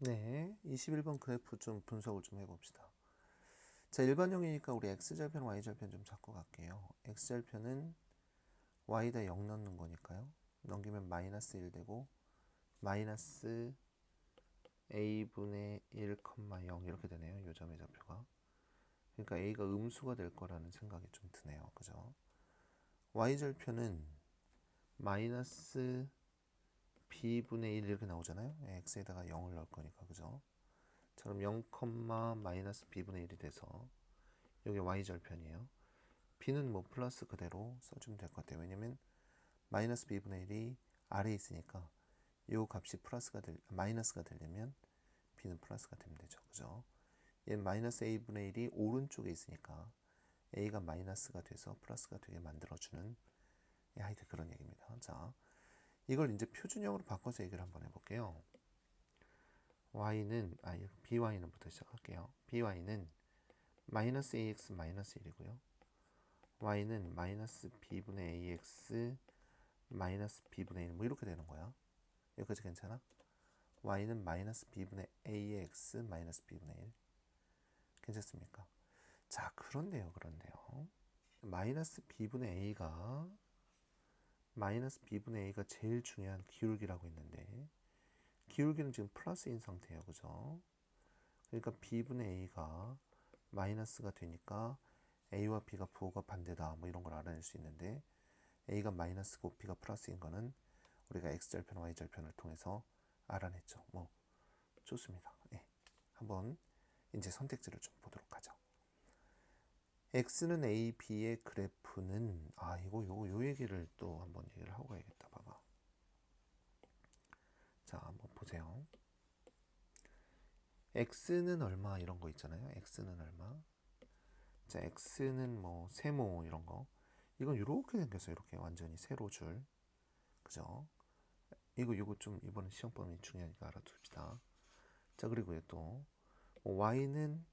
네, 21번 그래프 좀 분석을 좀 해봅시다. 자, 일반형이니까 우리 x절편, y절편 좀 잡고 갈게요. x절편은 y다 0 넣는 거니까요. 넘기면 마이너스 1 되고 마이너스 a분의 1,0 이렇게 되네요. 요 점의 좌표가. 그러니까 a가 음수가 될 거라는 생각이 좀 드네요. 그죠? y절편은 마이너스 b분의 1 이렇게 나오잖아요. 예, x에다가 0을 넣을 거니까 그죠? 자 그럼 0, 마이너스 b분의 1이 돼서 여기 y절편이에요. b는 뭐 플러스 그대로 써주면 될 것 같아요. 왜냐면 마이너스 b분의 1이 아래에 있으니까 요 값이 플러스가 될 마이너스가 되려면 b는 플러스가 되면 되죠. 그죠? 얘는 마이너스 a분의 1이 오른쪽에 있으니까 a가 마이너스가 돼서 플러스가 되게 만들어주는 예, 하여튼 그런 얘기입니다. 자, 이걸 이제 표준형으로 바꿔서 얘기를 한번 해볼게요. y는 아 by는부터 시작할게요. by는 마이너스 ax 마이너스 1이고요. y는 마이너스 b분의 ax 마이너스 b분의 1 뭐 이렇게 되는 거야. 여기까지 괜찮아? y는 마이너스 b분의 ax 마이너스 b분의 1 괜찮습니까? 자 그런데요 그런데요 마이너스 b분의 a가 마이너스 b분의 a가 제일 중요한 기울기라고 했는데 기울기는 지금 플러스인 상태예요. 그죠? 그러니까 b분의 a가 마이너스가 되니까 a와 b가 부호가 반대다. 뭐 이런 걸 알아낼 수 있는데 a가 마이너스고 b가 플러스인 거는 우리가 x절편, y절편을 통해서 알아냈죠. 뭐 좋습니다. 예. 한번 이제 선택지를 좀 보도록 하죠. X는 a, b의 그래프는 아 이거 요거 요 얘기를 또 한번 얘기를 하고 가야겠다. 봐봐. 자 한번 보세요. x는 얼마 이런 거 있잖아요. x는 얼마. 자 x는 뭐 세모 이런 거. 이건 이렇게 생겼어요. 이렇게 완전히 세로 줄. 그죠? 이거 이거 좀 이번에 시험 범위 중요하니까 알아둡시다. 자 그리고 또 뭐 y는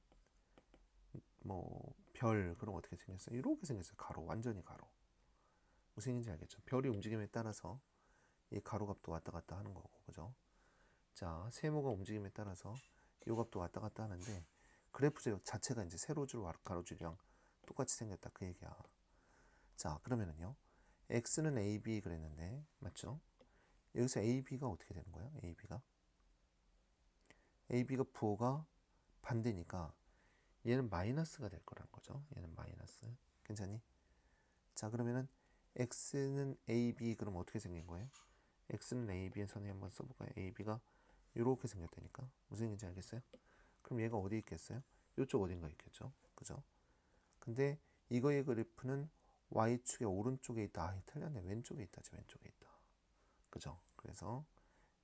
뭐 별 그런 거 어떻게 생겼어요? 이렇게 생겼어요. 가로 완전히 가로. 무슨 얘기인지 알겠죠? 별이 움직임에 따라서 이 가로 값도 왔다 갔다 하는 거고 그죠? 자 세모가 움직임에 따라서 이 값도 왔다 갔다 하는데 그래프 자체가 이제 세로줄 가로줄이랑 똑같이 생겼다 그 얘기야. 자 그러면은요 x는 ab 그랬는데 맞죠? 여기서 ab가 어떻게 되는 거야? ab가 ab가 부호가 반대니까 얘는 마이너스가 될 거라는 거죠. 얘는 마이너스. 괜찮니? 자, 그러면은 x는 ab 그럼 어떻게 생긴 거예요? x는 ab의 선에 한번 써볼까요? ab가 이렇게 생겼다니까. 무슨 얘기인지 알겠어요? 그럼 얘가 어디 있겠어요? 이쪽 어딘가 있겠죠. 그죠? 근데 이거의 그래프는 y축의 오른쪽에 있다. 아, 틀렸네. 왼쪽에 있다지. 왼쪽에 있다. 그죠? 그래서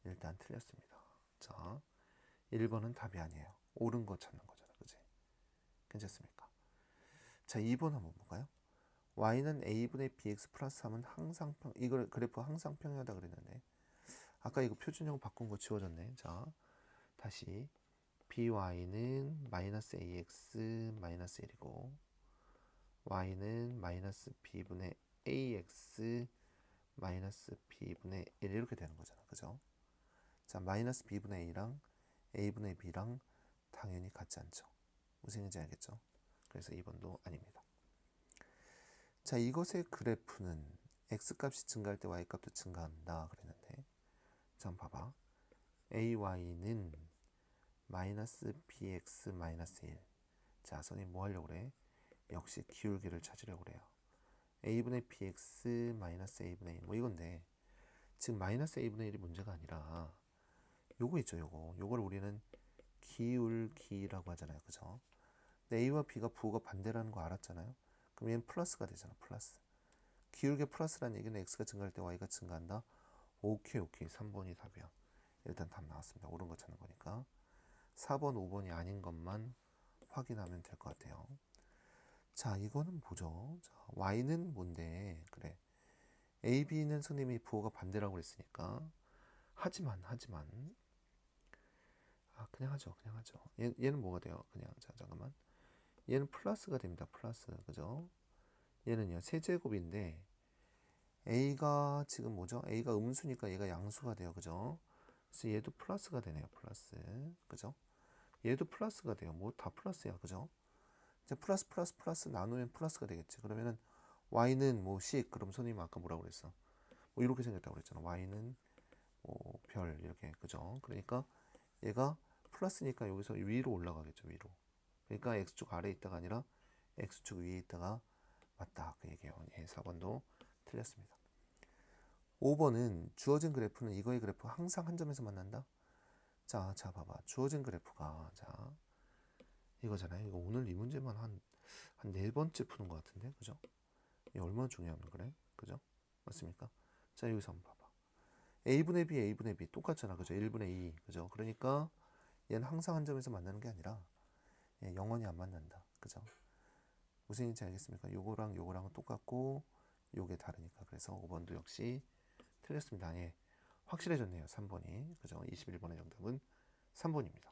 일단 틀렸습니다. 자, 1번은 답이 아니에요. 옳은 거 찾는. 그지? 괜찮습니까? 자, 2번 한번 볼까요? y는 a분의 bx 플러스 3은 항상 평, 이걸 그래프 항상 평행하다 그랬는데 아까 이거 표준형 바꾼 거 지워졌네. 자, 다시 by는 마이너스 ax 마이너스 1이고 y는 마이너스 b분의 ax 마이너스 b분의 1 이렇게 되는 거잖아. 그죠? 자, 마이너스 b분의 a랑 a분의 b랑 당연히 같지 않죠. 무슨 얘기인지 알겠죠? 그래서 2번도 아닙니다. 자, 이것의 그래프는 x값이 증가할 때 y값도 증가한다 그랬는데 자, 봐봐. ay는 마이너스 bx 마이너스 1. 자, 선생님 뭐 하려고 그래? 역시 기울기를 찾으려고 그래요. a분의 bx 마이너스 a분의 1. 뭐 이건데 지금 마이너스 a분의 1이 문제가 아니라 요거 있죠, 요거. 요걸 우리는 기울기라고 하잖아요. 그죠? A와 B가 부호가 반대라는 거 알았잖아요. 그럼 얘는 플러스가 되잖아. 플러스. 기울기 플러스라는 얘기는 X가 증가할 때 Y가 증가한다. 오케이, 오케이. 3번이 답이야. 일단 답 나왔습니다. 옳은 거 찾는 거니까. 4번, 5번이 아닌 것만 확인하면 될 것 같아요. 자, 이거는 뭐죠? 자, Y는 뭔데? 그래. A, B는 선생님이 부호가 반대라고 그랬으니까. 하지만, 하지만. 아, 그냥 하죠. 그냥 하죠. 얘, 얘는 뭐가 돼요? 그냥, 자, 잠깐만. 얘는 플러스가 됩니다. 플러스. 그죠? 얘는요, 세제곱인데, A가 지금 뭐죠? A가 음수니까 얘가 양수가 돼요. 그죠? 그래서 얘도 플러스가 되네요. 플러스. 그죠? 얘도 플러스가 돼요. 뭐 다 플러스야. 그죠? 이제 플러스 플러스 플러스 나누면 플러스가 되겠지. 그러면은 y는 뭐씩 그럼 선생님 아까 뭐라고 그랬어? 뭐 이렇게 생겼다고 그랬잖아. y는 뭐 별 이렇게 그죠? 그러니까 얘가 플러스니까 여기서 위로 올라가겠죠. 위로. 그러니까 x축 아래에 있다가 아니라 x축 위에 있다가 맞다. 그 얘기예요. 예, 4번도 틀렸습니다. 5번은 주어진 그래프는 이거의 그래프가 항상 한 점에서 만난다. 자, 자 봐봐. 주어진 그래프가 자 이거잖아요. 이거 오늘 이 문제만 한 한 네 번째 푸는 것 같은데, 그죠? 이 얼마나 중요하면 그래, 그죠? 맞습니까? 자 여기서 한번 봐봐. a분의 b, a분의 b 똑같잖아, 그죠? 1분의 2, 그죠? 그러니까 얘는 항상 한 점에서 만나는 게 아니라 얘 영원히 안 만난다, 그죠? 무슨 얘기인지 알겠습니까? 요거랑 요거랑은 똑같고 요게 다르니까 그래서 5번도 역시 틀렸습니다. 예. 확실해졌네요. 3번이. 그죠? 21번의 정답은 3번입니다.